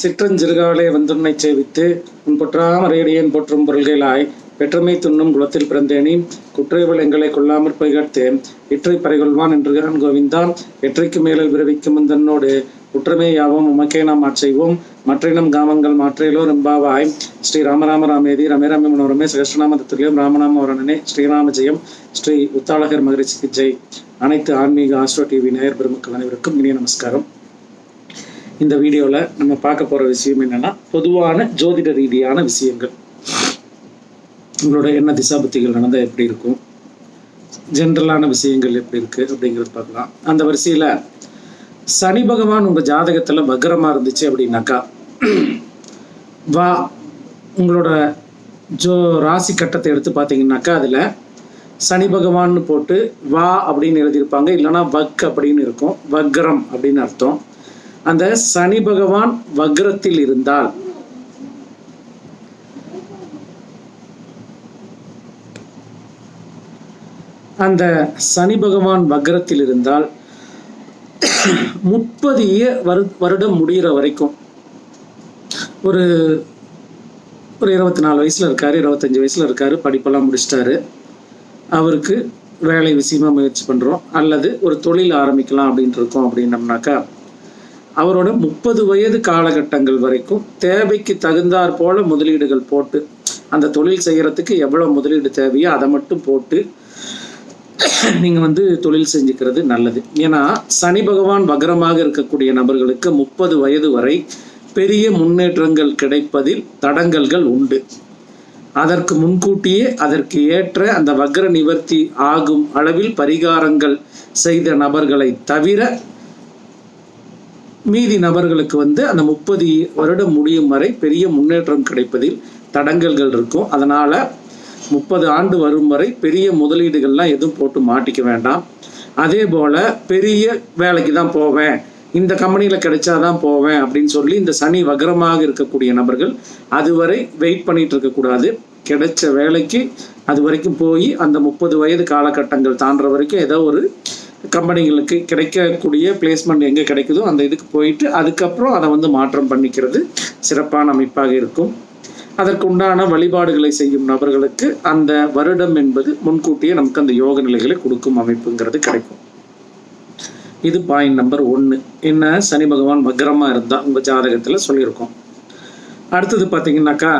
சிற்றஞ்சிறுகாலே வந்துன்னை சேவித்து உன் ரேடியன் போற்றும் பொருள்களாய் பெற்றமை துண்ணும் குலத்தில் பிறந்தேனி குற்றைவள் எங்களை கொள்ளாமற் பைகர்த்தேன் இற்றை பறைகொள்வான் என்று கோவிந்தான். எற்றைக்கு மேலில் விரவிக்கும் தன்னோடு குற்றமே யாவும் உமக்கே நாம் ஆட்செய்வோம் மற்றினம் காமங்கள் மாற்றேலோ ரெம்பாவாய். ஸ்ரீ ராமராம ராமேதி ரமே ரமே மனோரமே சகஸ்ரநாம தத்துலியம் ராமநாம வரணனே ஸ்ரீராம ஜெயம் ஸ்ரீ உத்தாளகர் மகரிஷிக்கு ஜெய். அனைத்து ஆன்மீக ஆஸ்ட்ரோ டிவி நேயர் பெருமக்கள் அனைவருக்கும் இனிய நமஸ்காரம். இந்த வீடியோவில் நம்ம பார்க்க போகிற விஷயம் என்னன்னா பொதுவான ஜோதிட ரீதியான விஷயங்கள். உங்களோட என்ன திசாபுத்திகள் நடந்தால் எப்படி இருக்கும்? ஜென்ரலான விஷயங்கள் எப்படி இருக்குது அப்படிங்கிறது பார்க்கலாம். அந்த வரிசையில் சனி பகவான் உங்கள் ஜாதகத்தில் வக்ரமாக இருந்துச்சு அப்படின்னாக்கா வா உங்களோட ஜோ ராசி கட்டத்தை எடுத்து பார்த்தீங்கன்னாக்கா அதில் சனி பகவான்னு போட்டு வா அப்படின்னு எழுதியிருப்பாங்க. இல்லைன்னா வக் அப்படின்னு இருக்கும். வக்ரம் அப்படின்னு அர்த்தம். அந்த சனி பகவான் வக்ரத்தில் இருந்தால். அந்த சனி பகவான் வக்ரத்தில் இருந்தால் முப்பது வரு வருடம் முடிகிற வரைக்கும். ஒரு ஒரு இருபத்தி நாலு வயசில் இருக்கார் இருபத்தஞ்சி வயசில் இருக்கார் படிப்பெல்லாம் முடிச்சிட்டாரு. அவருக்கு வேலை விஷயமா முயற்சி பண்ணுறோம் அல்லது ஒரு தொழில் ஆரம்பிக்கலாம் அப்படின்ட்டு இருக்கோம் அப்படின்னம்னாக்கா அவரோட முப்பது வயது காலகட்டங்கள் வரைக்கும் தேவைக்கு தகுந்தாற் போல முதலீடுகள் போட்டு அந்த தொழில் செய்கிறதுக்கு எவ்வளோ முதலீடு தேவையோ அதை மட்டும் போட்டு நீங்கள் வந்து தொழில் செஞ்சுக்கிறது நல்லது. ஏன்னா சனி பகவான் வக்ரமாக இருக்கக்கூடிய நபர்களுக்கு முப்பது வயது வரை பெரிய முன்னேற்றங்கள் கிடைப்பதில் தடங்கல்கள் உண்டு. அதற்கு முன்கூட்டியே அதற்கு ஏற்ற அந்த வக்ர நிவர்த்தி ஆகும் அளவில் பரிகாரங்கள் செய்த நபர்களை தவிர மீதி நபர்களுக்கு வந்து அந்த முப்பது வருடம் முடியும் வரை பெரிய முன்னேற்றம் கிடைப்பதில் தடங்கல்கள் இருக்கும். அதனால் முப்பது ஆண்டு வரும் வரை பெரிய முதலீடுகள்லாம் எதுவும் போட்டு மாட்டிக்க வேண்டாம். அதே போல் பெரிய வேலைக்கு தான் போவேன். இந்த கம்பெனியில் கிடைச்சாதான் போவேன் அப்படின்னு சொல்லி இந்த சனி வக்ரமாக இருக்கக்கூடிய நபர்கள் அதுவரை வெயிட் பண்ணிட்டு இருக்கக்கூடாது கிடைச்ச வேலைக்கு அது வரைக்கும் போய் அந்த முப்பது வயது காலகட்டங்கள் தாண்டுற வரைக்கும் ஏதோ ஒரு கம்பெனிகளுக்கு கிடைக்கக்கூடிய பிளேஸ்மெண்ட் எங்கே கிடைக்குதோ அந்த இதுக்கு போயிட்டு அதுக்கப்புறம் அதை வந்து மாற்றம் பண்ணிக்கிறது சிறப்பான அமைப்பாக இருக்கும். அதற்குண்டான வழிபாடுகளை செய்யும் நபர்களுக்கு அந்த வருடம் என்பது முன்கூட்டியே நமக்கு அந்த யோக நிலைகளை கொடுக்கும் அமைப்புங்கிறது கிடைக்கும். இது பாயிண்ட் நம்பர் ஒன்று என்ன? சனி பகவான் வக்ரமாக இருந்தால் உங்கள் ஜாதகத்தில் சொல்லியிருக்கோம். அடுத்தது பார்த்தீங்கன்னாக்கா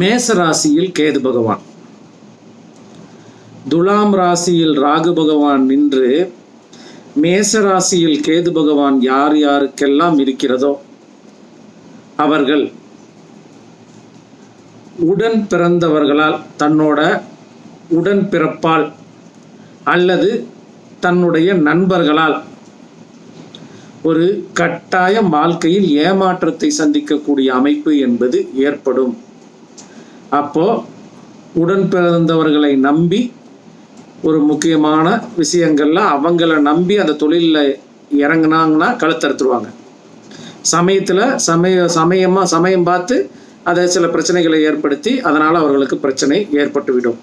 மேசராசியில் கேது பகவான். துலாம் ராசியில் ராகு பகவான் நின்று மேச ராசியில் கேது பகவான் யார் யாருக்கெல்லாம் இருக்கிறதோ அவர்கள் உடன் பிறந்தவர்களால் தன்னோட உடன் பிறப்பால் அல்லது தன்னுடைய நண்பர்களால் ஒரு கட்டாயம் வாழ்க்கையில் ஏமாற்றத்தை சந்திக்கக்கூடிய அமைப்பு என்பது ஏற்படும். அப்போ உடன் பிறந்தவர்களை நம்பி ஒரு முக்கியமான விஷயங்கள்ல அவங்கள நம்பி அந்த தொழிலில் இறங்குனாங்கன்னா கழுத்தறுத்துருவாங்க சமயத்தில் சமய சமயமாக சமயம் பார்த்து அதை சில பிரச்சனைகளை ஏற்படுத்தி அதனால் அவர்களுக்கு பிரச்சனை ஏற்பட்டுவிடும்.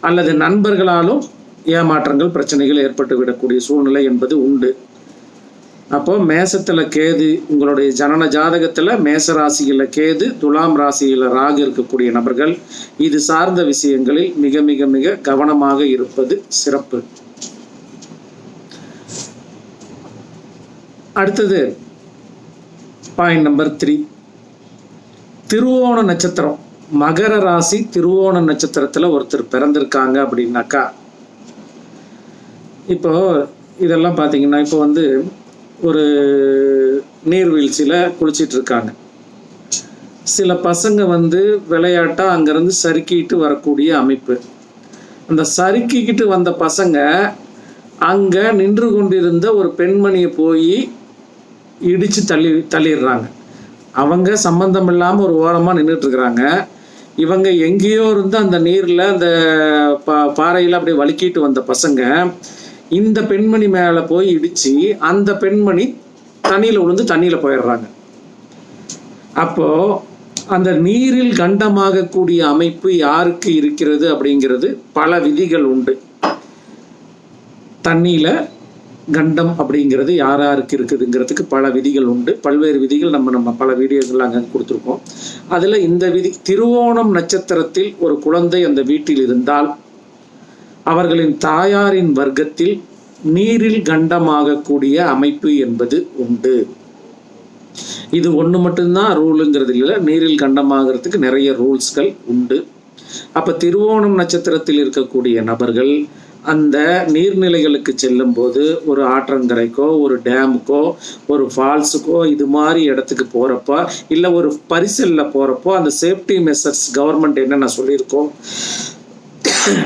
அல்லது நண்பர்களாலும் ஏமாற்றங்கள் பிரச்சனைகள் ஏற்பட்டு விடக்கூடிய சூழ்நிலை என்பது உண்டு. அப்போ மேசத்தில் கேது உங்களுடைய ஜனன ஜாதகத்தில் மேச ராசியில் கேது துலாம் ராசியில் ராகு இருக்கக்கூடிய நபர்கள் இது சார்ந்த விஷயங்களில் மிக மிக மிக கவனமாக இருப்பது சிறப்பு. அடுத்தது பாயிண்ட் நம்பர் த்ரீ திருவோண நட்சத்திரம். மகர ராசி திருவோண நட்சத்திரத்தில் ஒருத்தர் பிறந்திருக்காங்க அப்படின்னாக்கா இப்போ இதெல்லாம் பார்த்தீங்கன்னா இப்போ வந்து ஒரு நீர்வீழ்ச்சியில் குளிச்சிட்டு இருக்காங்க சில பசங்க வந்து விளையாட்டாக அங்கேருந்து சறுக்கிட்டு வரக்கூடிய அமைப்பு. அந்த சறுக்கிக்கிட்டு வந்த பசங்க அங்கே நின்று கொண்டிருந்த ஒரு பெண்மணியை போய் இடித்து தள்ளி தள்ளிடுறாங்க. அவங்க சம்பந்தம் இல்லாமல் ஒரு ஓரமாக நின்றுட்டு இருக்கிறாங்க இவங்க எங்கேயோ இருந்து அந்த நீரில் அந்த பா பாறையில் அப்படியே வலுக்கிட்டு வந்த பசங்க இந்த பெண்மணி மேலே போய் இடித்து அந்த பெண்மணி தண்ணியில் விழுந்து தண்ணியில் போயிடுறாங்க. அப்போ அந்த நீரில் கண்டமாகக்கூடிய அமைப்பு யாருக்கு இருக்கிறது அப்படிங்கிறது பல விதிகள் உண்டு. தண்ணியில் கண்டம் அப்படிங்கிறது யார் யாருக்கு இருக்குதுங்கிறதுக்கு பல விதிகள் உண்டு. பல்வேறு விதிகள் நம்ம நம்ம பல வீடியோகள் அங்கே கொடுத்துருக்கோம் அதில் இந்த விதி திருவோணம் நட்சத்திரத்தில் ஒரு குழந்தை அந்த வீட்டில் இருந்தால் அவர்களின் தாயாரின் வர்க்கத்தில் நீரில் கண்டமாகக்கூடிய அமைப்பு என்பது உண்டு. இது ஒன்று மட்டும்தான் ரூலுங்கிறது இல்லை நீரில் கண்டமாகிறதுக்கு நிறைய ரூல்ஸ்கள் உண்டு. அப்போ திருவோணம் நட்சத்திரத்தில் இருக்கக்கூடிய நபர்கள் அந்த நீர்நிலைகளுக்கு செல்லும்போது ஒரு ஆற்றங்கரைக்கோ ஒரு டேமுக்கோ ஒரு ஃபால்ஸுக்கோ இது மாதிரி இடத்துக்கு போகிறப்போ இல்லை ஒரு பரிசலில் போகிறப்போ அந்த சேஃப்டி மெஷர்ஸ் கவர்மெண்ட் என்னென்ன சொல்லியிருக்கோம்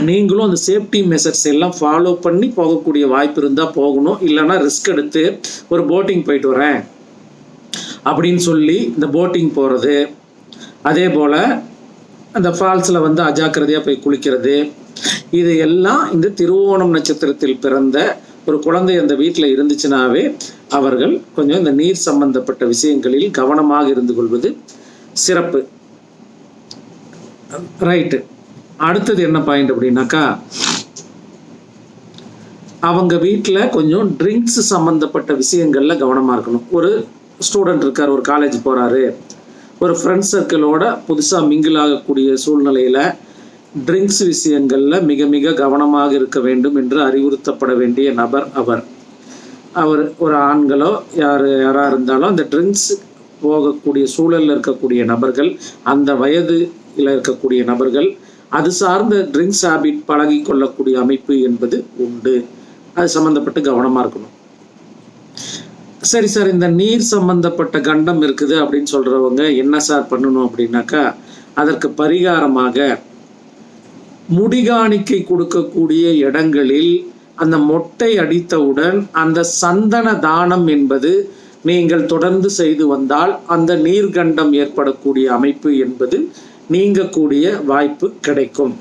நீங்களும் அந்த சேஃப்டி மெஷர்ஸ் எல்லாம் ஃபாலோ பண்ணி போகக்கூடிய வாய்ப்பு இருந்தால் போகணும். இல்லைன்னா ரிஸ்க் எடுத்து ஒரு போட்டிங் போயிட்டு வரேன். அப்படின்னு சொல்லி இந்த போட்டிங் போகிறது அதே போல் அந்த ஃபால்ஸில் வந்து அஜாக்கிரதையாக போய் குளிக்கிறது. இது எல்லாம் இந்த திருவோணம் நட்சத்திரத்தில் பிறந்த ஒரு குழந்தை அந்த வீட்டில் இருந்துச்சுனாவே அவர்கள் கொஞ்சம் இந்த நீர் சம்பந்தப்பட்ட விஷயங்களில் கவனமாக இருந்து கொள்வது சிறப்பு. ரைட்டு அடுத்தது என்ன பாயிண்ட் அப்படின்னாக்கா அவங்க வீட்டில் கொஞ்சம் ட்ரிங்க்ஸ் சம்மந்தப்பட்ட விஷயங்களில் கவனமாக இருக்கணும். ஒரு ஸ்டூடெண்ட் இருக்கார் ஒரு காலேஜ் போகிறாரு ஒரு ஃப்ரெண்ட்ஸ் சர்க்கிளோட புதுசாக மிங்கிள் ஆகக்கூடிய சூழ்நிலையில் ட்ரிங்க்ஸ் விஷயங்களில் மிக மிக கவனமாக இருக்க வேண்டும் என்று அறிவுறுத்தப்பட வேண்டிய நபர் அவர். அவர் ஒரு ஆண்களோ யார் யாராக இருந்தாலும் அந்த ட்ரிங்க்ஸ் போகக்கூடிய சூழலில் இருக்கக்கூடிய நபர்கள் அந்த வயதில் இருக்கக்கூடிய நபர்கள் அது சார்ந்த ட்ரிங்க்ஸ் ஹேபிட் பழகி கொள்ளக்கூடிய அமைப்பு என்பது உண்டு. அது சம்மந்தப்பட்டு கவனமாக இருக்கணும். சரி சார் இந்த நீர் சம்பந்தப்பட்ட கண்டம் இருக்குது அப்படின்னு சொல்கிறவங்க என்ன சார் பண்ணணும் அப்படின்னாக்கா அதற்கு பரிகாரமாக முடிகாணிக்கை கொடுக்கக்கூடிய இடங்களில் அந்த மொட்டை அடித்தவுடன் அந்த சந்தன தானம் என்பது நீங்கள் தொடர்ந்து செய்து வந்தால் அந்த நீர்கண்டம் ஏற்படக்கூடிய அமைப்பு என்பது நீங்கக்கூடிய வாய்ப்பு கிடைக்கும்.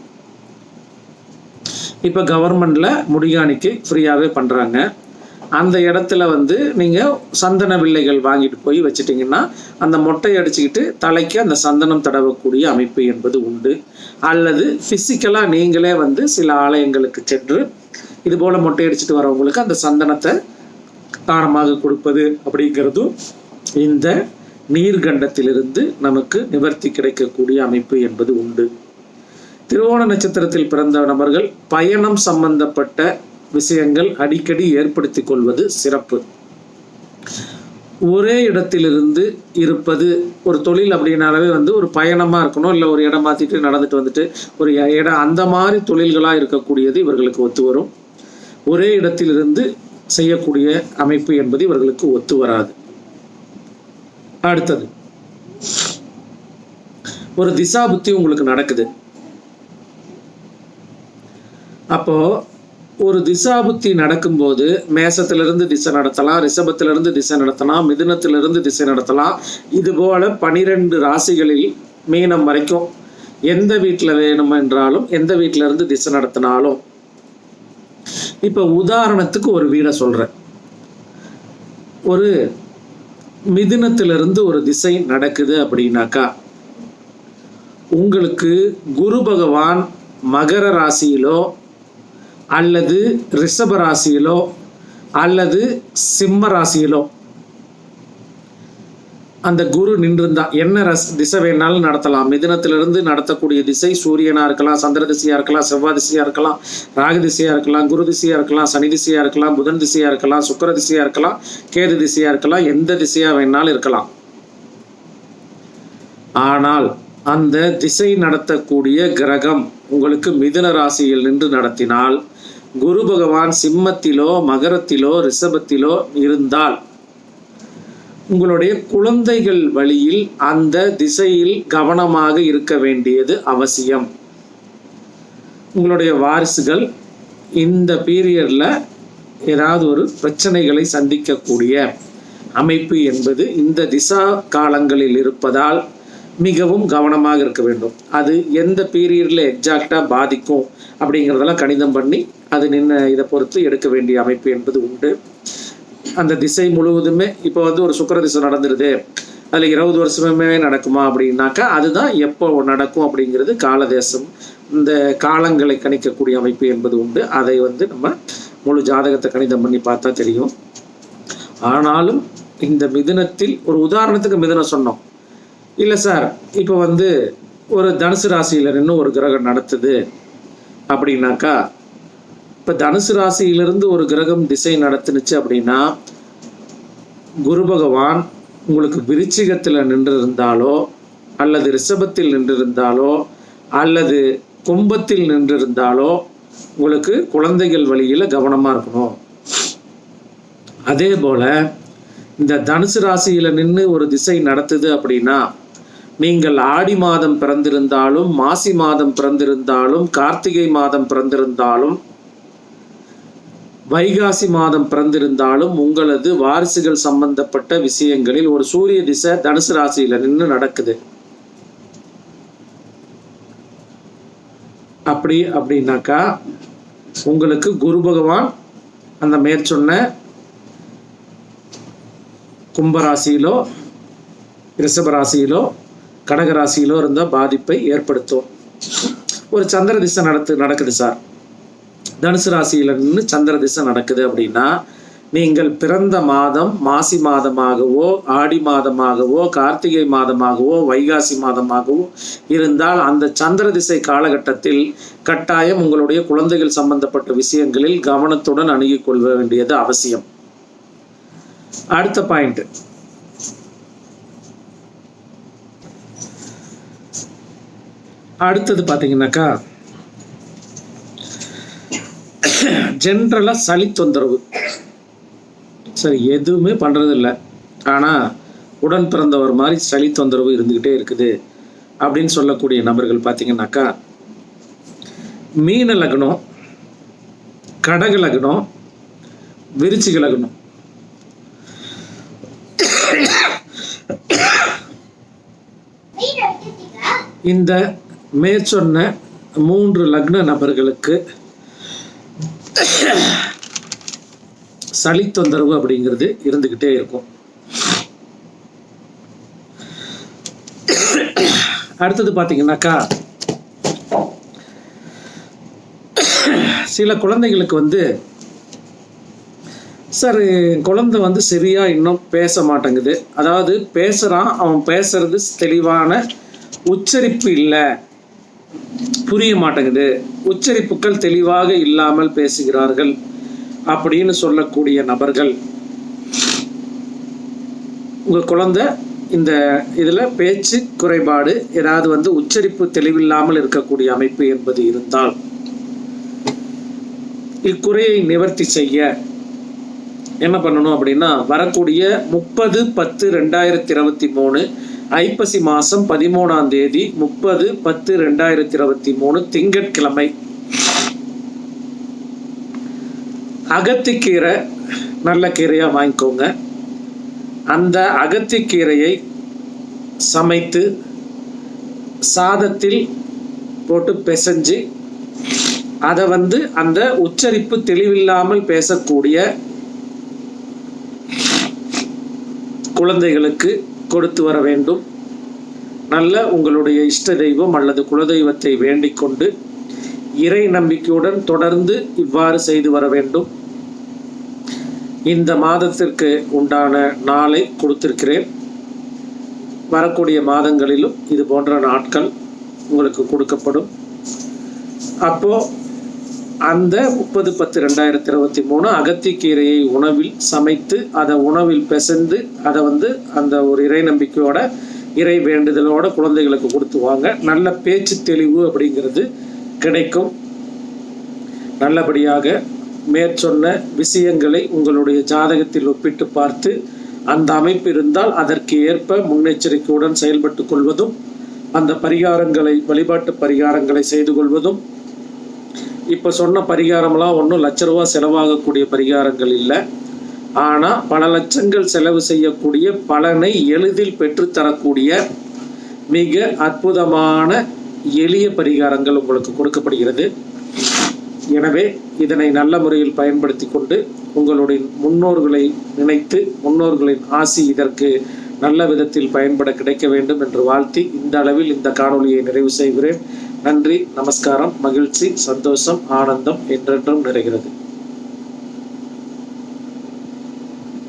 இப்போ கவர்மெண்ட்ல முடிகாணிக்கை ஃப்ரீயாகவே பண்ணுறாங்க அந்த இடத்துல வந்து நீங்கள் சந்தன வில்லைகள் வாங்கிட்டு போய் வச்சிட்டிங்கன்னா அந்த மொட்டை அடிச்சுக்கிட்டு தலைக்கு அந்த சந்தனம் தடவக்கூடிய அமைப்பு என்பது உண்டு. அல்லது ஃபிசிக்கலாக நீங்களே வந்து சில ஆலயங்களுக்கு சென்று இது போல் மொட்டை அடிச்சுட்டு வரவங்களுக்கு அந்த சந்தனத்தை தானமாக கொடுப்பது அப்படிங்கிறதும் இந்த நீர்கண்டத்திலிருந்து நமக்கு நிவர்த்தி கிடைக்கக்கூடிய அமைப்பு என்பது உண்டு. திருவோண நட்சத்திரத்தில் பிறந்த நபர்கள் பயணம் சம்பந்தப்பட்ட விஷயங்கள் அடிக்கடி ஏற்படுத்திக் கொள்வது சிறப்பு. ஒரே இடத்திலிருந்து இருப்பது ஒரு தொழில் அப்படின்னாலே வந்து ஒரு பயணமாக இருக்கணும் இல்லை ஒரு இடம் மாற்றிட்டு நடந்துட்டு வந்துட்டு ஒரு இடம் அந்த மாதிரி தொழில்களாக இருக்கக்கூடியது இவர்களுக்கு ஒத்து வரும். ஒரே இடத்திலிருந்து செய்யக்கூடிய அமைப்பு என்பது இவர்களுக்கு ஒத்து வராது. அடுத்தது. ஒரு திசா புத்தி உங்களுக்கு நடக்குது. அப்போ ஒரு திசா புத்தி நடக்கும்போது மேசத்திலிருந்து திசை நடத்தலாம் ரிஷபத்திலிருந்து திசை நடத்தலாம் மிதுனத்திலிருந்து திசை நடத்தலாம். இது போல பனிரெண்டு ராசிகளில் மீனம் வரைக்கும் எந்த வீட்டில் வேணும் என்றாலும் எந்த வீட்டில இருந்து திசை நடத்தினாலும். இப்போ உதாரணத்துக்கு ஒரு வீடை சொல்கிறேன் ஒரு மிதுனத்திலிருந்து ஒரு திசை நடக்குது அப்படின்னாக்கா உங்களுக்கு குரு பகவான் மகர ராசியிலோ அல்லது ரிஷப ராசியிலோ அல்லது சிம்ம ராசியிலோ அந்த குரு நின்றிருந்தா என்ன ரஸ் திசை வேணாலும் நடத்தலாம். மிதுனத்திலிருந்து நடத்தக்கூடிய திசை சூரியனா இருக்கலாம் சந்திர திசையா இருக்கலாம் செவ்வாய் திசையா இருக்கலாம் ராகு திசையா இருக்கலாம் குரு திசையா இருக்கலாம் சனி திசையா இருக்கலாம் புதன் திசையா இருக்கலாம் சுக்கர திசையா இருக்கலாம் கேது திசையா இருக்கலாம் எந்த திசையா வேணாலும் இருக்கலாம். ஆனால் அந்த திசை நடத்தக்கூடிய கிரகம் உங்களுக்கு மிதுன ராசியில் நின்று நடத்தினால் குரு பகவான் சிம்மத்திலோ மகரத்திலோ ரிஷபத்திலோ இருந்தால் உங்களுடைய குழந்தைகள் வழியில் அந்த திசையில் கவனமாக இருக்க வேண்டியது அவசியம். உங்களுடைய வாரிசுகள் இந்த பீரியடில் ஏதாவது ஒரு பிரச்சனைகளை சந்திக்கக்கூடிய அமைப்பு என்பது இந்த திசா காலங்களில் இருப்பதால் மிகவும் கவனமாக இருக்க வேண்டும். அது எந்த பீரியடில் எக்ஸாக்டாக பாதிக்கும் அப்படிங்கிறதெல்லாம் கணிதம் பண்ணி அது நின்று இதை பொறுத்து எடுக்க வேண்டிய அமைப்பு என்பது உண்டு. அந்த திசை முழுவதுமே இப்போ வந்து ஒரு சுக்கர திசை நடந்துருது. அதில் இருபது வருஷமே நடக்குமா அப்படின்னாக்கா அதுதான் எப்போ நடக்கும் அப்படிங்கிறது காலதேசம். இந்த காலங்களை கணிக்கக்கூடிய அமைப்பு என்பது உண்டு. அதை வந்து நம்ம முழு ஜாதகத்தை கணிதம் பண்ணி பார்த்தா தெரியும். ஆனாலும் இந்த மிதுனத்தில் ஒரு உதாரணத்துக்கு மிதுனம் சொன்னோம். இல்லை சார் இப்போ வந்து ஒரு தனுசு ராசியில் நின்று ஒரு கிரகம் நடத்துது அப்படின்னாக்கா இப்போ தனுசு ராசியிலிருந்து ஒரு கிரகம் திசை நடத்துனுச்சு அப்படின்னா குரு பகவான் உங்களுக்கு விருச்சிகத்தில் நின்று இருந்தாலோ அல்லது ரிஷபத்தில் நின்றிருந்தாலோ அல்லது கும்பத்தில் நின்றிருந்தாலோ உங்களுக்கு குழந்தைகள் வழியில் கவனமாக இருக்கணும். அதே போல் இந்த தனுசு ராசியில் நின்று ஒரு திசை நடத்துது அப்படின்னா நீங்கள் ஆடி மாதம் பிறந்திருந்தாலும் மாசி மாதம் பிறந்திருந்தாலும் கார்த்திகை மாதம் பிறந்திருந்தாலும் வைகாசி மாதம் பிறந்திருந்தாலும் உங்களது வாரிசுகள் சம்பந்தப்பட்ட விஷயங்களில் ஒரு சூரிய திசை தனுசு ராசியில நின்று நடக்குது. அப்படி அப்படின்னாக்கா உங்களுக்கு குரு பகவான் அந்த மேற்சொன்ன கும்பராசியிலோ ரிஷபராசியிலோ கடகராசியிலோ இருந்த பாதிப்பை ஏற்படுத்தும். ஒரு சந்திர திசை நடத்து நடக்குது சார். தனுசு ராசியில சந்திர திசை நடக்குது அப்படின்னா நீங்கள் பிறந்த மாதம் மாசி மாதமாகவோ ஆடி மாதமாகவோ கார்த்திகை மாதமாகவோ வைகாசி மாதமாகவோ இருந்தால் அந்த சந்திர திசை காலகட்டத்தில் கட்டாயம் உங்களுடைய குழந்தைகள் சம்பந்தப்பட்ட விஷயங்களில் கவனத்துடன் அணுகிக் கொள்ள வேண்டியது அவசியம். அடுத்த பாயிண்ட். அடுத்தது பார்த்தீங்கன்னாக்கா ஜென்ரலாக சளி தொந்தரவு சரி எதுவுமே பண்ணுறதில்ல ஆனால் உடன் பிறந்தவர் மாதிரி சளி தொந்தரவு இருந்துக்கிட்டே இருக்குது அப்படின்னு சொல்லக்கூடிய நபர்கள் பார்த்தீங்கன்னாக்கா மீன லக்னம் கடக லக்னம் விருச்சிக லக்னம். இந்த மேற்சொன்ன மூன்று லக்ன நபர்களுக்கு சளி தொந்தரவு அப்படிங்கிறது இருந்துக்கிட்டே இருக்கும். அடுத்தது பார்த்தீங்கன்னாக்கா சில குழந்தைகளுக்கு வந்து சார் குழந்தை வந்து சரியாக இன்னும் பேச மாட்டேங்குது. அதாவது பேசுகிறான் அவன் பேசுறது தெளிவான உச்சரிப்பு இல்லை. புரிய மாட்டேங்குது. உச்சரிப்புகள் தெளிவாக இல்லாமல் பேசுகிறார்கள் அப்படின்னு சொல்லக்கூடிய நபர்கள். உங்க குழந்தை இந்த இதுல பேச்சு குறைபாடு ஏதாவது வந்து உச்சரிப்பு தெளிவில்லாமல் இருக்கக்கூடிய அமைப்பு என்பது இருந்தால் இக்குறையை நிவர்த்தி செய்ய என்ன பண்ணணும் அப்படின்னா வரக்கூடிய முப்பது பத்து ரெண்டாயிரத்தி இருபத்தி மூணு ஐப்பசி மாசம் பதிமூணாம் தேதி முப்பது பத்து ரெண்டாயிரத்தி இருபத்தி மூணு திங்கட்கிழமை. அகத்திக்கீரை நல்ல கீரையாக வாங்கிக்கோங்க. அந்த அகத்திக்கீரையை சமைத்து சாதத்தில் போட்டு பிசைஞ்சு அதை வந்து அந்த உச்சரிப்பு தெளிவில்லாமல் பேசக்கூடிய குழந்தைகளுக்கு கொடுத்து வர வேண்டும். நல்ல உங்களுடைய இஷ்ட தெய்வம் அல்லது குலதெய்வத்தை வேண்டிக் கொண்டு இறை நம்பிக்கையுடன் தொடர்ந்து இவ்வாறு செய்து வர வேண்டும். இந்த மாதத்திற்கு உண்டான நாளை கொடுத்திருக்கிறேன். வரக்கூடிய மாதங்களிலும் இது போன்ற நாட்கள் உங்களுக்கு கொடுக்கப்படும். அப்போ அந்த முப்பது பத்து ரெண்டாயிரத்தி இருபத்தி மூணு அகத்திக்கீரையை உணவில் சமைத்து அதை உணவில் பிசைந்து அதை வந்து அந்த ஒரு இறை நம்பிக்கையோட இறை வேண்டுதலோட குழந்தைகளுக்கு கொடுத்துவாங்க நல்ல பேச்சு தெளிவு அப்படிங்கிறது கிடைக்கும். நல்லபடியாக மேற்சொன்ன விஷயங்களை உங்களுடைய ஜாதகத்தில் ஒப்பிட்டு பார்த்து அந்த அமைப்பு இருந்தால் அதற்கு ஏற்ப முன்னெச்சரிக்கையுடன் செயல்பட்டு கொள்வதும் அந்த பரிகாரங்களை வழிபாட்டு பரிகாரங்களை செய்து கொள்வதும் இப்போ சொன்ன பரிகாரம்லாம் ஒன்றும் லட்ச ரூபா செலவாகக்கூடிய பரிகாரங்கள் இல்லை. ஆனால் பல லட்சங்கள் செலவு செய்யக்கூடிய பலனை எளிதில் பெற்றுத்தரக்கூடிய மிக அற்புதமான எளிய பரிகாரங்கள் உங்களுக்கு கொடுக்கப்படுகிறது. எனவே இதனை நல்ல முறையில் பயன்படுத்தி கொண்டு உங்களுடைய முன்னோர்களை நினைத்து முன்னோர்களின் ஆசி இதற்கு நல்ல விதத்தில் பயன்பட கிடைக்க வேண்டும் என்று வாழ்த்தி இந்த அளவில் இந்த காணொளியை நிறைவு செய்கிறேன். நன்றி நமஸ்காரம் மகிழ்ச்சி சந்தோஷம் ஆனந்தம் என்றென்றும் நிறைகிறது.